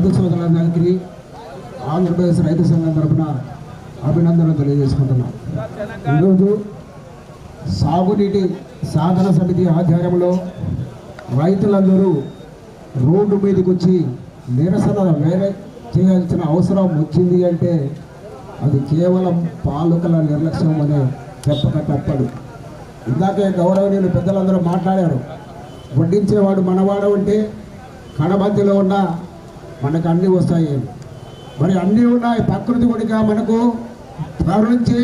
రైతు సోదరులందరికీ ఆంధ్రప్రదేశ్ రైతు సంఘం తరఫున అభినందనలు తెలియజేసుకుంటున్నాం. ఈరోజు సాగునీటి సాధన సమితి ఆధ్వర్యంలో రైతులందరూ రోడ్డు మీదకి వచ్చి నిరసన వేరే చేయాల్సిన అవసరం వచ్చింది అంటే అది కేవలం పాలకుల నిర్లక్ష్యం అనే చెప్పక తప్పదు. ఇందాకే గౌరవనీయులు పెద్దలందరూ మాట్లాడారు. వడ్డించేవాడు మనవాడు అంటే కడబంతిలో ఉన్న మనకు అన్నీ వస్తాయి. మరి అన్నీ ఉన్నాయి. ప్రకృతి గుడిగా మనకు కరుణించి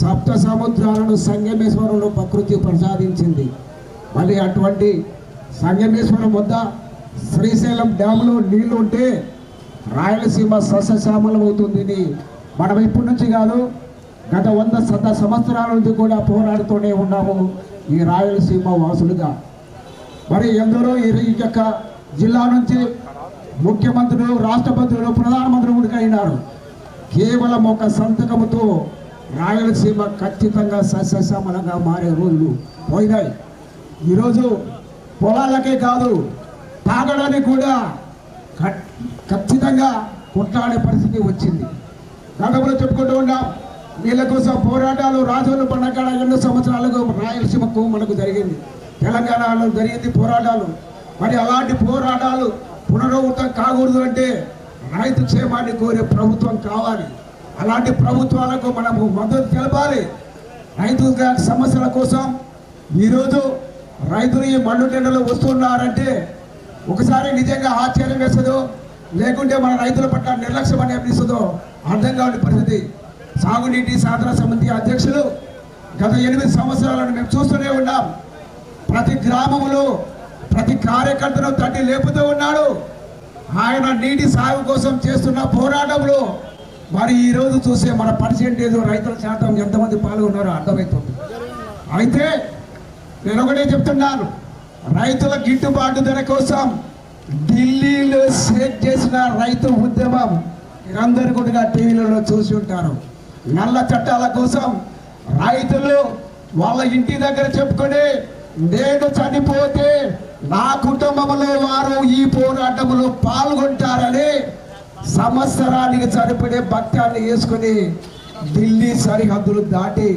సప్త సముద్రాలను సంగమేశ్వరంలో ప్రకృతి ప్రసాదించింది. మళ్ళీ అటువంటి సంగమేశ్వరం వద్ద శ్రీశైలం డ్యాములో నీళ్ళు ఉంటే రాయలసీమ సస్యశ్యామలం అవుతుందని మనం ఇప్పటి నుంచి కాదు గత వంద శత సంవత్సరాల నుంచి కూడా పోరాడుతూనే ఉన్నాము ఈ రాయలసీమ వాసులుగా. మరి ఎందరో ఈ యొక్క జిల్లా నుంచి ముఖ్యమంత్రులు రాష్ట్రపతులు ప్రధానమంత్రులు కూడా అయినారు కేవలం ఒక సంతకముతో రాయలసీమ ఖచ్చితంగా సస్యశ్యామలంగా మారే రోజులు పోయినాయి. ఈరోజు పొలాలకే కాదు తాగడానికి కూడా ఖచ్చితంగా కొట్లాడే పరిస్థితి వచ్చింది. గతంలో చెప్పుకుంటూ ఉన్నాం నీళ్ళ కోసం పోరాటాలు రాజులు పండగ ఎన్నో సంవత్సరాలకు రాయలసీమకు మనకు జరిగింది. తెలంగాణలో జరిగింది పోరాటాలు. మరి అలాంటి పోరాటాలు పునరావృతం కాకూడదు అంటే రైతు క్షేమాన్ని కోరే ప్రభుత్వం కావాలి. అలాంటి ప్రభుత్వాలకు మనము మద్దతు తెలపాలి. రైతు సమస్యల కోసం ఈరోజు రైతులు ఈ మండు టెండర్లు వస్తున్నారంటే ఒకసారి నిజంగా ఆశ్చర్యం వేస్తుందో లేకుంటే మన రైతుల పట్ల నిర్లక్ష్యం అని అనిపిస్తుందో అర్థం కాని పరిస్థితి. సాగునీటి సాధన సమితి అధ్యక్షులు గత ఎనిమిది సంవత్సరాలను మేము చూస్తూనే ఉన్నాం. ప్రతి గ్రామంలో ప్రతి కార్యకర్తను తట్టి లేపుతూ ఉన్నాడు. ఆయన నీటి సాగు కోసం చేస్తున్న పోరాటంలో మరి ఈరోజు చూసే మన పర్సెంటేజ్ రైతుల శాతం ఎంతమంది పాల్గొన్నారో అర్థమవుతుంది అయితే నేను ఒకటే చెప్తున్నాను. రైతుల గిట్టుబాటు ధర కోసం ఢిల్లీలో సెట్ చేసిన రైతు ఉద్యమం మీరందరూ కూడా టీవీలలో చూసి ఉంటారు. నల్ల చట్టాల కోసం రైతులు వాళ్ళ ఇంటి దగ్గర చెప్పుకునే నేను చనిపోతే నా కుటుంబంలో వారు ఈ పోరాటంలో పాల్గొంటారని సంవత్సరానికి చనిపోయే భక్తాన్ని వేసుకొని ఢిల్లీ సరిహద్దులు దాటి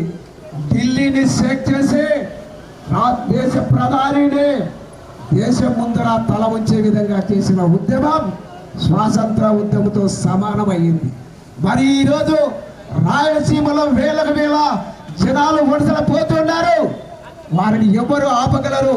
ఢిల్లీని సెట్ చేసి నా దేశ ప్రధానిని దేశం ముందర తల ఉంచే విధంగా చేసిన ఉద్యమం స్వాతంత్ర ఉద్యమంతో సమానమైంది మరి ఈరోజు రాయలసీమలో వేలకు వేల జనాలు వలసల పోతున్నారు. వారిని ఎవరు ఆపగలరు?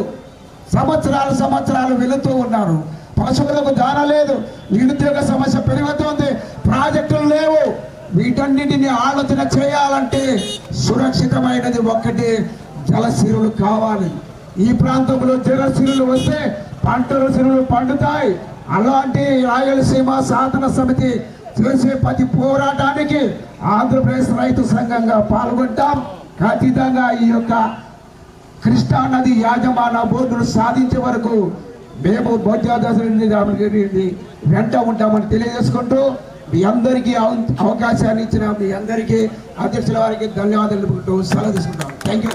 సంవత్సరాలు సంవత్సరాలు వెళుతూ ఉన్నారు. పశువులకు దాన లేదు. నిరుద్యోగ సమస్య పెరుగుతుంది. ప్రాజెక్టులు లేవు. వీటన్నిటిని ఆలోచన చేయాలంటే సురక్షితమైనది ఒక్కటి జలసిరులు కావాలి. ఈ ప్రాంతంలో జలసిరులు వస్తే పంటల సిరులు పండుతాయి. అలాంటి రాయలసీమ సాధన సమితి చేసే ప్రతి పోరాటానికి ఆంధ్రప్రదేశ్ రైతు సంఘంగా పాల్గొంటాం. ఖచ్చితంగా ఈ యొక్క కృష్ణా నది యాజమాన బోర్డును సాధించే వరకు మేము బొజ్జాదశి వెంట ఉంటామని తెలియజేసుకుంటూ మీ అందరికీ అవ- అవకాశాన్ని ఇచ్చిన మీ అందరికీ అధ్యక్షుల వారికి ధన్యవాదాలు సెలవు తీసుకుంటాం. Thank you